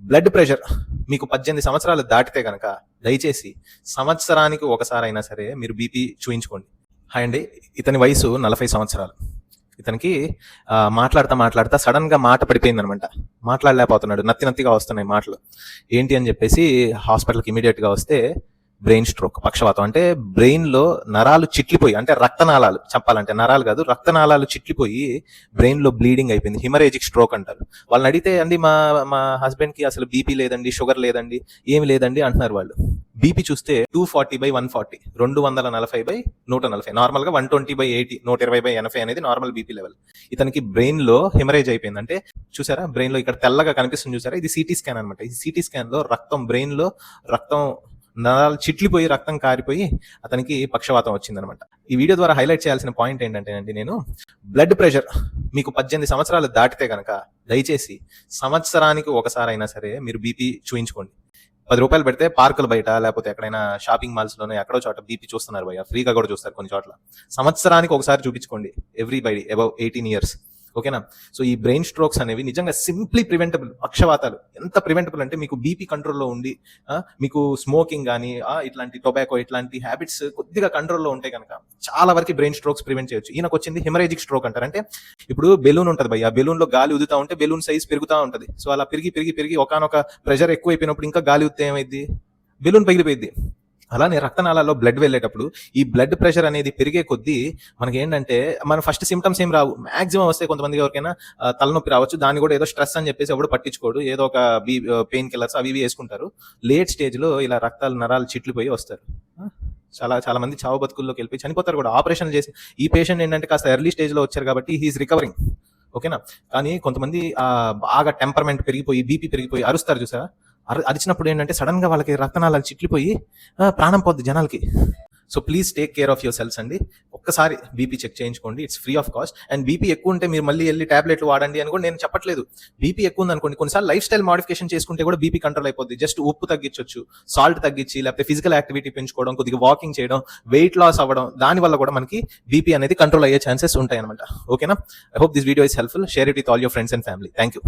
Blood pressure మీకు పద్దెనిమిది సంవత్సరాలు దాటితే కనుక దయచేసి సంవత్సరానికి ఒకసారి అయినా సరే మీరు బీపీ చూయించుకోండి. హాయ్ అండి ఇతని వయసు నలభై సంవత్సరాలు. ఇతనికి మాట్లాడతా మాట్లాడుతా మాట్లాడుతా సడన్గా మాట పడిపోయింది అనమాట మాట్లాడలేకపోతున్నాడు నత్తి నత్తిగా వస్తున్నాయి మాటలు. ఏంటి అని చెప్పేసి హాస్పిటల్కి ఇమీడియట్గా వస్తే బ్రెయిన్ స్ట్రోక్ పక్షవాతం. అంటే బ్రెయిన్లో నరాలు చిట్లిపోయి అంటే రక్తనాళాలు చెప్పాలంటే నరాలు కాదు రక్తనాళాలు చిట్లిపోయి బ్రెయిన్లో బ్లీడింగ్ అయిపోయింది. హిమరేజిక్ స్ట్రోక్ అంటారు. వాళ్ళని అడిగితే అండి మా మా హస్బెండ్కి అసలు బీపీ లేదండి షుగర్ లేదండి ఏమి లేదండి అంటున్నారు వాళ్ళు. బీపీ చూస్తే two forty by one forty రెండు వందల నలభై బై నూట నలభై నార్మల్గా వన్ ట్వంటీ బై ఎయిటీ నూట ఇరవై బై ఎనభై అనేది నార్మల్ బీపీ లెవెల్. ఇతనికి బ్రెయిన్లో హిమరేజ్ అయిపోయింది అంటే చూసారా? బ్రెయిన్లో ఇక్కడ తెల్లగా కనిపిస్తుంది చూసారా? ఇది సిటీ స్కాన్ అనమాట ఈ సిటీ స్కాన్లో రక్తం బ్రెయిన్లో రక్తం నరాలు చిట్లిపోయి రక్తం కారిపోయి అతనికి పక్షవాతం వచ్చిందనమాట. ఈ వీడియో ద్వారా హైలైట్ చేయాల్సిన పాయింట్ ఏంటంటేనండి నేను బ్లడ్ ప్రెషర్ మీకు పద్దెనిమిది సంవత్సరాలు దాటితే కనుక దయచేసి సంవత్సరానికి ఒకసారి అయినా సరే మీరు బీపీ చూయించుకోండి. పది రూపాయలు పెడితే పార్కులు బయట లేకపోతే ఎక్కడైనా షాపింగ్ మాల్స్లోనే ఎక్కడో చోట బీపీ చూస్తున్నారు భయ ఫ్రీగా కూడా చూస్తారు కొన్ని చోట్ల. సంవత్సరానికి ఒకసారి చూపించుకోండి. Every by above eighteen years ఓకేనా? సో ఈ బ్రెయిన్ స్ట్రోక్స్ అనేవి నిజంగా సింప్లీ ప్రివెంటబుల్. పక్షవాతాలు. ఎంత ప్రివెంటబుల్ అంటే మీకు బీపీ కంట్రోల్లో ఉండి ఆ, మీకు స్మోకింగ్ కానీ ఇట్లాంటి టొబాకో ఇట్లాంటి హ్యాబిట్స్ కొద్దిగా కంట్రోల్లో ఉంటే కనుక చాలా వరకు బ్రెయిన్ స్ట్రోక్స్ ప్రివెంట్ చేయొచ్చు. ఈయనకు వచ్చింది హెమరేజిక్ స్ట్రోక్ అంటారు. అంటే ఇప్పుడు బెలూన్ ఉంటుంది భయ్య. బెలూన్లో గాలి ఉదుతా ఉంటే బెలూన్ సైజ్ పెరుగుతూ ఉంటది. సో అలా పెరిగి పెరిగి పెరిగి ఒకనొక ప్రెషర్ ఎక్కువ అయిపోయినప్పుడు ఇంకా గాలి ఉత్తే ఏమైంది బెలూన్ పగిలిపోయింది అలానే రక్తనాళాల్లో బ్లడ్ వెళ్ళేటప్పుడు ఈ బ్లడ్ ప్రెషర్ అనేది పెరిగే కొద్దీ మనకి ఏంటంటే మన ఫస్ట్ సిమ్టమ్స్ ఏం రావు. మాక్సిమం వస్తే కొంతమంది ఎవరికైనా తలనొప్పి రావచ్చు. దాన్ని కూడా ఏదో స్ట్రెస్ అని చెప్పేసి ఎవడు పట్టించుకోడు. ఏదో ఒక బీ పెయిన్ కిల్లర్స్ అవి ఇవి వేసుకుంటారు. లేట్ స్టేజ్లో ఇలా రక్తాలు నరాలు చిట్లిపోయి వస్తారు. చాలా చాలా మంది చావు బతుకుల్లోకి వెళ్ళిపోయి చనిపోతారు కూడా. ఆపరేషన్ చేసి ఈ పేషెంట్ ఏంటంటే కాస్త ఎర్లీ స్టేజ్లో వచ్చారు కాబట్టి హీఈస్ రికవరింగ్ ఓకేనా కానీ కొంతమంది బాగా టెంపర్మెంట్ పెరిగిపోయి బీపీ పెరిగిపోయి అరుస్తారు చూసారా అరిచినప్పుడు ఏంటంటే సడన్గా వాళ్ళకి రక్తనాళాలు చిట్లిపోయి ప్రాణం పోద్ది జనాలకి. So please take care of your selves అండి. ఒక్కసారి బీపీ చెక్ చేయించుకోండి. It's free of cost and BP ఎక్కువ ఉంటే మీరు మళ్ళీ వెళ్ళి టాబ్లెట్లు వాడండి అని కూడా నేను చెప్పట్లేదు. బీపీ ఎక్కువ ఉంది అనుకోండి కొన్నిసార్లు లైఫ్ స్టైల్ మాడిఫికేషన్ చేసుకుంటే కూడా బీపీ కంట్రోల్ అయిపోద్ది. జస్ట్ ఉప్పు తగ్గించవచ్చు సాల్ట్ తగ్గించి లేకపోతే ఫిజికల్ యాక్టివిటీ పెంచుకోవడం కొద్దిగా వాకింగ్ చేయడం వెయిట్ లాస్ అవ్వడం దాని వల్ల కూడా మనకి బీపీ అనేది కంట్రోల్ అయ్యే ఛాన్సెస్ ఉంటాయి అనమాట ఓకేనా I hope this video is helpful share it with all your friends and family thank you